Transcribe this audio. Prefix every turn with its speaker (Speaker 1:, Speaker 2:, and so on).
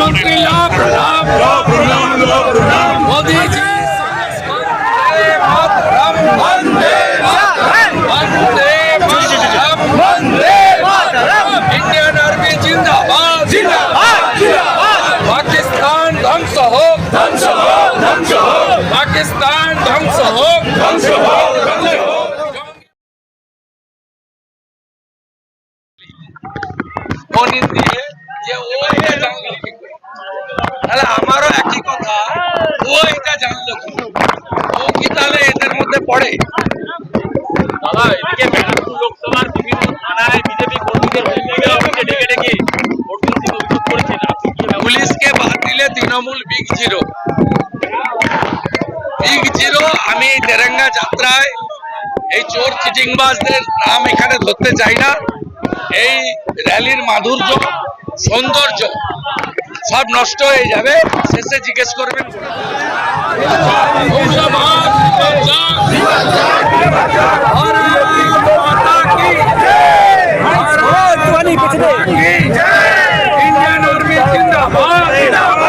Speaker 1: प्रधानमंत्री प्रणाम प्रणाम प्रणाम मोदी जी इंडियन आर्मी जिंदाबाद पाकिस्तान ध्वंस हो ध्वंस हो ध्वंस हो पाकिस्तान ध्वंस हो ध्वंस हो होनी তাহলে আমারও একই কথা। ও এটা জানলো কি? ও কি তাহলে এদের মধ্যে পড়ে?
Speaker 2: দাদা এদিকে ব্যারাকপুর লোকসভার বিভিন্ন থানায় বিজেপি কর্মীদের অফিসে ডেকে ডেকে অভিযোগ করেছেন আপনি
Speaker 1: কি ব্যবস্থা পুলিশকে বাদ দিলে Trinamool big zero. Big zero আমি তেরেঙ্গা যাত্রায় এই চোর চিটিংবাজদের নাম এখানে ধরতে চাই না। এই র্যালির মাধুর্য সৌন্দর্য সব নষ্ট হয়ে যাবে। শেষে জিজ্ঞেস করবেন ইন্ডিয়ান আর্মি জিন্দাবাদ।